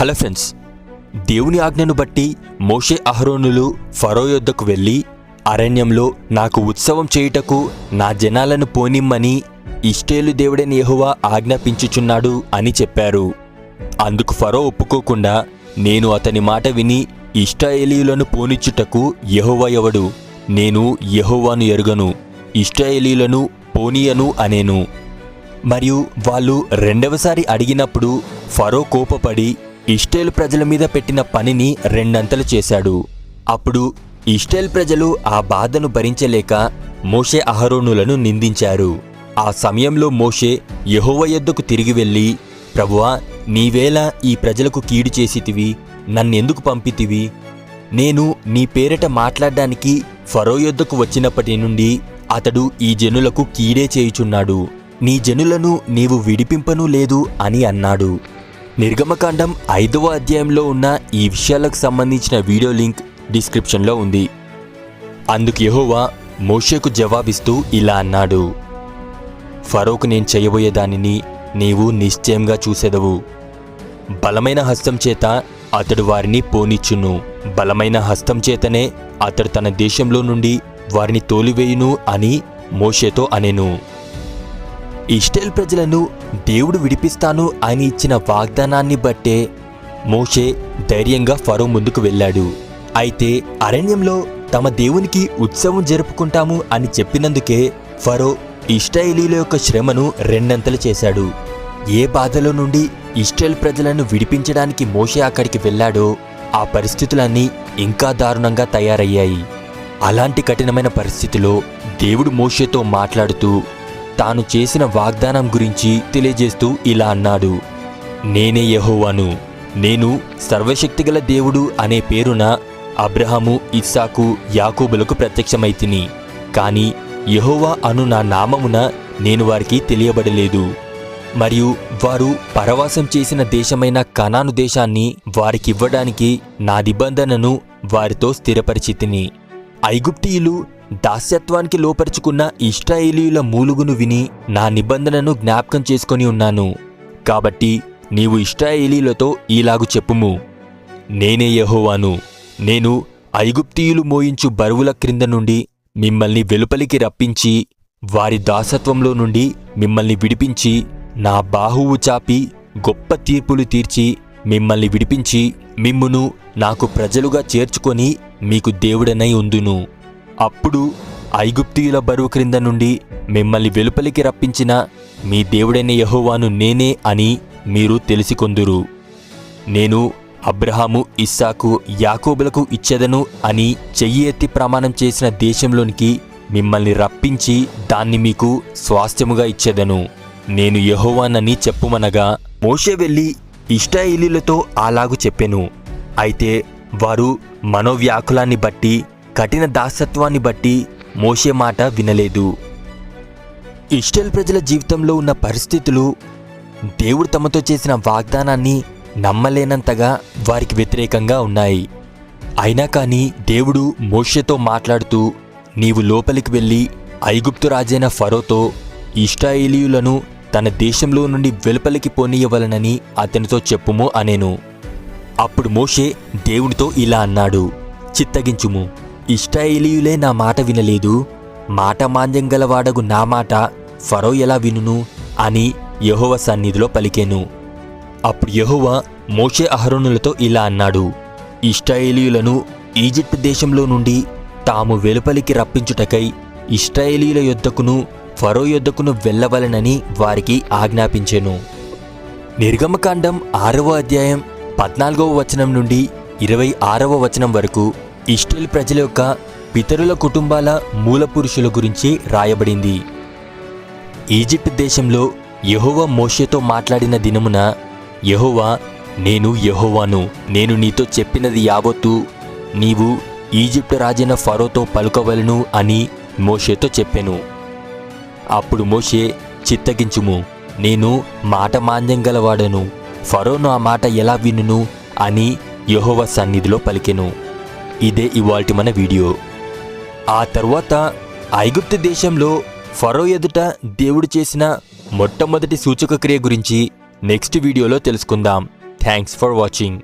Hello friends దేవుని ఆజ్ఞను బట్టి మోషే అహరోనులు ఫరో యొద్దకు వెళ్ళి అరణ్యంలో నాకు ఉత్సవం చేయుటకు నా జనాలను పోనిమ్మని ఇష్టేలు దేవుడని యెహోవా ఆజ్ఞాపించుచున్నాడు అని చెప్పారు. అందుకు ఫరో ఒప్పుకోకుండా నేను అతని మాట విని ఇష్టాయేలీయులను పోనిచ్చుటకు యెహోవా ఎవడు? నేను యెహోవాను ఎరుగను ఇష్టాయేలీయులను పోనీయను అనేను. మరియు వాళ్ళు రెండవసారి అడిగినప్పుడు ఫరో కోపపడి ఇస్టేల్ ప్రజల మీద పెట్టిన పనిని రెండంతలు చేశాడు. అప్పుడు ఇస్టేల్ ప్రజలు ఆ బాధను భరించలేక మోషే అహరోనులను నిందించారు. ఆ సమయంలో మోషే యహోవ యొద్దకు తిరిగి వెళ్ళి ప్రభువా నీవేళ ఈ ప్రజలకు కీడు చేసితివి నన్నెందుకు పంపితివి? నేను నీ పేరిట మాట్లాడడానికి ఫరో యొద్దకు వచ్చినప్పటి నుండి అతడు ఈ జనులకు కీడే చేయుచున్నాడు. నీ జనులను నీవు విడిపింపను లేదు అని అన్నాడు. నిర్గమకాండం ఐదవ అధ్యాయంలో ఉన్న ఈ విషయాలకు సంబంధించిన వీడియో లింక్ డిస్క్రిప్షన్లో ఉంది. అందుకు యహోవా మోషేకు జవాబిస్తూ ఇలా అన్నాడు. ఫరోకు నేను చేయబోయే దానిని నీవు నిశ్చయంగా చూసెదవు. బలమైన హస్తం చేత అతడు వారిని పోనిచ్చును. బలమైన హస్తం చేతనే అతడు తన దేశంలో నుండి వారిని తోలివేయును అని మోషేతో అనెను. ఇస్టేల్ ప్రజలను దేవుడు విడిపిస్తాను అని ఇచ్చిన వాగ్దానాన్ని బట్టే మోషే ధైర్యంగా ఫరో ముందుకు వెళ్ళాడు. అయితే అరణ్యంలో తమ దేవునికి ఉత్సవం జరుపుకుంటాము అని చెప్పినందుకే ఫరో ఇస్రాయేలీల యొక్క శ్రమను రెండంతలు చేశాడు. ఏ బాధలో నుండి ఇస్రాయేల్ ప్రజలను విడిపించడానికి మోషే అక్కడికి వెళ్ళాడో ఆ పరిస్థితులన్నీ ఇంకా దారుణంగా తయారయ్యాయి. అలాంటి కఠినమైన పరిస్థితిలో దేవుడు మోషేతో మాట్లాడుతూ తాను చేసిన వాగ్దానం గురించి తెలియజేస్తూ ఇలా అన్నాడు. నేనే యహోవాను. నేను సర్వశక్తిగల దేవుడు అనే పేరున అబ్రహాము ఇస్సాకు యాకూబులకు ప్రత్యక్షమైతిని. కాని యహోవా అను నా నామమున నేను వారికి తెలియబడలేదు. మరియు వారు పరవాసం చేసిన దేశమైన కనాను దేశాన్ని వారికివ్వడానికి నా నిబంధనను వారితో స్థిరపరిచితిని. ఐగుప్తీయులు దాస్యత్వానికి లోపరుచుకున్న ఇష్టాయేలీయుల మూలుగును విని నా నిబంధనను జ్ఞాపకం చేసుకొని ఉన్నాను. కాబట్టి నీవు ఇష్టాయేలీలతో ఈలాగు చెప్పుము. నేనే యహోవాను. నేను ఐగుప్తీయులు మోయించు బరువుల క్రింద నుండి మిమ్మల్ని వెలుపలికి రప్పించి వారి దాసత్వంలో నుండి మిమ్మల్ని విడిపించి నా బాహువు చాపి గొప్ప తీర్పులు తీర్చి మిమ్మల్ని విడిపించి మిమ్మును నాకు ప్రజలుగా చేర్చుకొని మీకు దేవుడనై ఉందును. అప్పుడు ఐగుప్తీయుల బరువు క్రింద నుండి మిమ్మల్ని వెలుపలికి రప్పించిన మీ దేవుడైన యహోవాను నేనే అని మీరు తెలిసికొందురు. నేను అబ్రహాము ఇస్సాకు యాకోబులకు ఇచ్చేదను అని చెయ్యి ఎత్తి ప్రమాణం చేసిన దేశంలోనికి మిమ్మల్ని రప్పించి దాన్ని మీకు స్వాస్థ్యముగా ఇచ్చేదను. నేను యహోవానని చెప్పుమనగా మోషే వెళ్ళి ఇష్టాయిలీలతో అలాగు చెప్పెను. అయితే వారు మనోవ్యాకులాన్ని బట్టి కఠిన దాసత్వాన్ని బట్టి మోషే మాట వినలేదు. ఇస్రాయేల్ ప్రజల జీవితంలో ఉన్న పరిస్థితులు దేవుడు తమతో చేసిన వాగ్దానాన్ని నమ్మలేనంతగా వారికి వ్యతిరేకంగా ఉన్నాయి. అయినా కానీ దేవుడు మోషేతో మాట్లాడుతూ నీవు లోపలికి వెళ్ళి ఐగుప్తు రాజైన ఫరోతో ఇష్టాయేలీయులను తన దేశంలో నుండి వెలుపలికి పోనీయవలనని అతనితో చెప్పుము అనేను. అప్పుడు మోషే దేవునితో ఇలా అన్నాడు చిత్తగించుము. ఇష్టాయిలీయులే నా మాట వినలేదు. మాట మాంద్యం గలవాడగు నా మాట ఫరో ఎలా వినును అని యహోవ సన్నిధిలో పలికెను. అప్పుడు యహోవ మోషే అహరోనులతో ఇలా అన్నాడు ఇష్టాయేలీయులను ఈజిప్ట్ దేశంలో నుండి తాము వెలుపలికి రప్పించుటకై ఇష్టాయేలీయుల యొద్దకును ఫరో యొద్దకును వెళ్ళవలనని వారికి ఆజ్ఞాపించెను. నిర్గమకాండం ఆరవ అధ్యాయం పద్నాలుగవ వచనం నుండి ఇరవై ఆరవ వచనం వరకు ఇస్టేల్ ప్రజల యొక్క పితరుల కుటుంబాల మూల పురుషుల గురించి రాయబడింది. ఈజిప్ట్ దేశంలో యహోవా మోషేతో మాట్లాడిన దినమున యహోవా నేను యహోవాను నేను నీతో చెప్పినది యావత్తు నీవు ఈజిప్ట్ రాజైన ఫరోతో పలుకవలను అని మోషేతో చెప్పాను. అప్పుడు మోషే చిత్తగించుము నేను మాట మాంద్యం గలవాడను ఫరోను ఆ మాట ఎలా వినును అని యహోవ సన్నిధిలో పలికెను. ఇదే ఇవాల్టి మన వీడియో. ఆ తర్వాత ఐగుప్తు దేశంలో ఫరో ఎదుట దేవుడు చేసిన మొట్టమొదటి సూచక క్రియ గురించి నెక్స్ట్ వీడియోలో తెలుసుకుందాం. Thanks for watching.